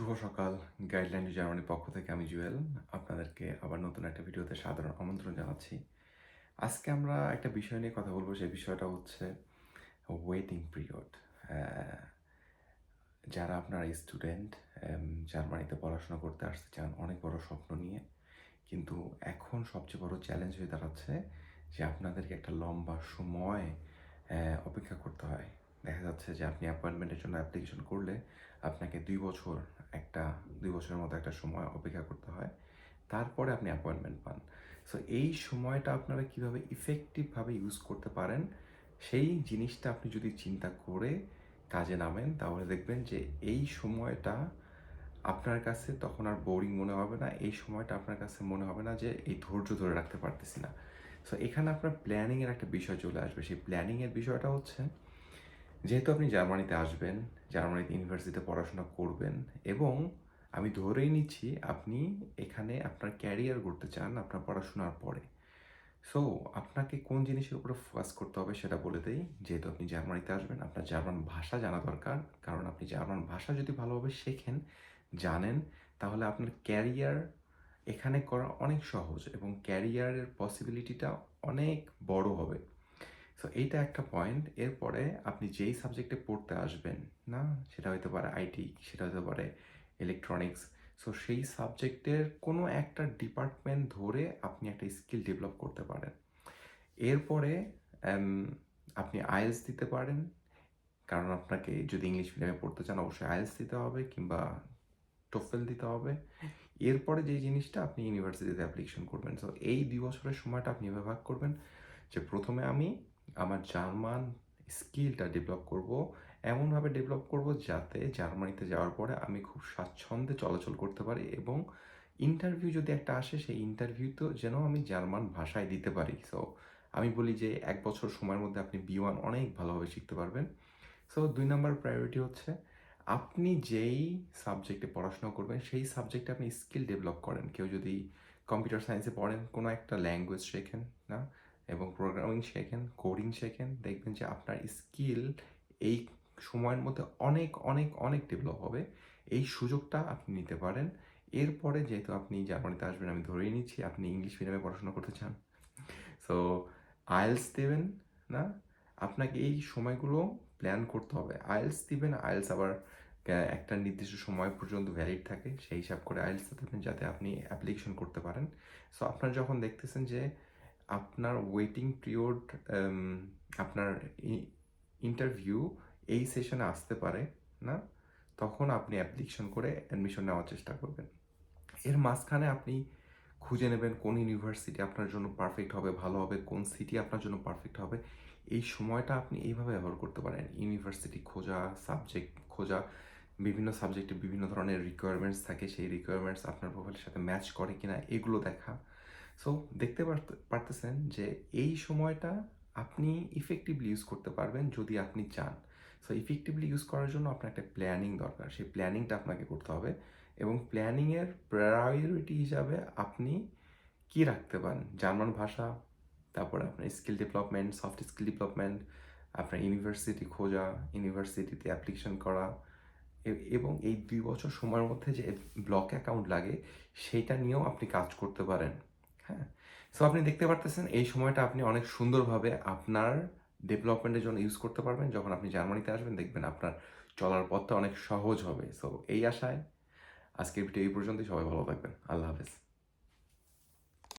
শুভ সকাল। গাইডলাইন জার্মানির পক্ষ থেকে আমি জুয়েল। আপনাদেরকে আবার নতুন একটা ভিডিওতে সাধারণ আমন্ত্রণ জানাচ্ছি। আজকে আমরা একটা বিষয় নিয়ে কথা বলব সেই বিষয়টা হচ্ছে ওয়েটিং পিরিয়ড যারা আপনারা স্টুডেন্ট জার্মানিতে পড়াশোনা করতে আসতে চান, অনেক বড় স্বপ্ন নিয়ে। কিন্তু এখন সবচেয়ে বড় চ্যালেঞ্জ হয়ে দাঁড়াচ্ছে যে আপনাদেরকে একটা লম্বা সময় অপেক্ষা করতে হয়। দেখা যাচ্ছে যে আপনি অ্যাপয়েন্টমেন্টের জন্য অ্যাপ্লিকেশন করলে আপনাকে দুই বছর একটা, দুই বছরের মতো একটা সময় অপেক্ষা করতে হয়। তারপরে আপনি অ্যাপয়েন্টমেন্ট পান। সো এই সময়টা আপনারা কীভাবে ইফেক্টিভভাবে ইউজ করতে পারেন, সেই জিনিসটা আপনি যদি চিন্তা করে কাজে নামেন, তাহলে দেখবেন যে এই সময়টা আপনার কাছে তখন আর বোরিং মনে হবে না, এই সময়টা আপনার কাছে মনে হবে না যে এই ধৈর্য ধরে রাখতে পারতেছি না। সো এখানে আপনার প্ল্যানিংয়ের একটা বিষয় চলে আসবে। সেই প্ল্যানিংয়ের বিষয়টা হচ্ছে যেহেতু আপনি জার্মানিতে আসবেন, জার্মানিতে ইউনিভার্সিটিতে পড়াশোনা করবেন এবং আমি ধরেই নিচ্ছি আপনি এখানে আপনার ক্যারিয়ার করতে চান, আপনার পড়াশোনার পরে। সো আপনাকে কোন জিনিসের উপরে ফোকাস করতে হবে সেটা বলে দেই। যেহেতু আপনি জার্মানিতে আসবেন, আপনার জার্মান ভাষা জানা দরকার। কারণ আপনি জার্মান ভাষা যদি ভালোভাবে শেখেন, জানেন, তাহলে আপনার ক্যারিয়ার এখানে করা অনেক সহজ এবং ক্যারিয়ারের পসিবিলিটিটা অনেক বড় হবে। সো এইটা একটা পয়েন্ট এরপরে আপনি যেই সাবজেক্টে পড়তে আসবেন, না? সেটা হতে পারে আইটি সেটা হতে পারে ইলেকট্রনিক্স সো সেই সাবজেক্টের কোনো একটা ডিপার্টমেন্ট ধরে আপনি একটা স্কিল ডেভেলপ করতে পারেন। এরপরে আপনি আইএলস দিতে পারেন। কারণ আপনাকে যদি ইংলিশ মিডিয়ামে পড়তে চান, অবশ্যই আইএলস দিতে হবে কিংবা টোফেল দিতে হবে। এরপরে যে জিনিসটা আপনি ইউনিভার্সিটিতে অ্যাপ্লিকেশন করবেন। সো এই দুই বছরের সময়টা আপনি ভাগ করবেন। যে প্রথমে আমি আমার জার্মান স্কিলটা ডেভেলপ করব, এমনভাবে ডেভেলপ করব যাতে জার্মানিতে যাওয়ার পরে আমি খুব স্বাচ্ছন্দ্যে চলাচল করতে পারি এবং ইন্টারভিউ যদি একটা আসে, সেই ইন্টারভিউ তো যেন আমি জার্মান ভাষায় দিতে পারি। সো আমি বলি যে এক বছর সময়ের মধ্যে আপনি বি ওয়ান অনেক ভালোভাবে শিখতে পারবেন। সো দুই নম্বর প্রায়োরিটি হচ্ছে আপনি যেই সাবজেক্টে পড়াশোনা করবেন, সেই সাবজেক্টে আপনি স্কিল ডেভেলপ করেন। কেউ যদি কম্পিউটার সায়েন্সে পড়েন, কোনো একটা ল্যাঙ্গুয়েজ শেখেন, না? এবং প্রোগ্রামিং শেখেন কোডিং শেখেন, দেখবেন যে আপনার স্কিল এই সময়ের মধ্যে অনেক অনেক অনেক ডেভেলপ হবে। এই সুযোগটা আপনি নিতে পারেন। এরপরে যেহেতু আপনি জার্মানিতে আসবেন, আমি ধরেই নিচ্ছি, আপনি ইংলিশ মিডিয়ামে পড়াশোনা করতে চান। সো আইএলস দেবেন না, আপনাকে এই সময়গুলো প্ল্যান করতে হবে। আইএলস দিবেন আইএলস আবার একটা নির্দিষ্ট সময় পর্যন্ত ভ্যালিড থাকে। সেই হিসাব করে আইএলস দেবেন যাতে আপনি অ্যাপ্লিকেশন করতে পারেন। সো আপনার যখন দেখতেছেন যে আপনার ওয়েটিং পিরিয়ড আপনার ইন্টারভিউ এই সেশনে আসতে পারে, না? তখন আপনি অ্যাপ্লিকেশন করে অ্যাডমিশন নেওয়ার চেষ্টা করবেন। এর মাঝখানে আপনি খুঁজে নেবেন কোন ইউনিভার্সিটি আপনার জন্য পারফেক্ট হবে, ভালো হবে, কোন সিটি আপনার জন্য পারফেক্ট হবে। এই সময়টা আপনি এইভাবে ব্যবহার করতে পারেন। ইউনিভার্সিটি খোঁজা সাবজেক্ট খোঁজা, বিভিন্ন সাবজেক্টে বিভিন্ন ধরনের রিকোয়ারমেন্টস থাকে। সেই রিকোয়ারমেন্টস আপনার প্রোফাইলের সাথে ম্যাচ করে কিনা, এগুলো দেখা। সো দেখতে পারতে- পারতেছেন যে এই সময়টা আপনি ইফেক্টিভলি ইউজ করতে পারবেন যদি আপনি চান। সো ইফেক্টিভলি ইউজ করার জন্য আপনার একটা প্ল্যানিং দরকার। সেই প্ল্যানিংটা আপনাকে করতে হবে এবং প্ল্যানিংয়ের প্রায়োরিটি হিসাবে আপনি কি রাখতে পারেন? জার্মান ভাষা, তারপরে আপনার skill development soft skill development আপনার ইউনিভার্সিটি খোঁজা ইউনিভার্সিটিতে অ্যাপ্লিকেশন করা এবং এই দুই বছর সময়ের মধ্যে যে ব্লক অ্যাকাউন্ট লাগে, সেইটা নিয়েও আপনি কাজ করতে পারেন। সো আপনি দেখতে পারতেছেন, এই সময়টা আপনি অনেক সুন্দরভাবে আপনার ডেভেলপমেন্টের জন্য ইউজ করতে পারবেন। যখন আপনি জার্মানিতে আসবেন, দেখবেন আপনার চলার পথটা অনেক সহজ হবে। সো এই আশায় আজকের ভিডিও এই পর্যন্তই। সবাই ভালো থাকবেন। আল্লাহ হাফেজ।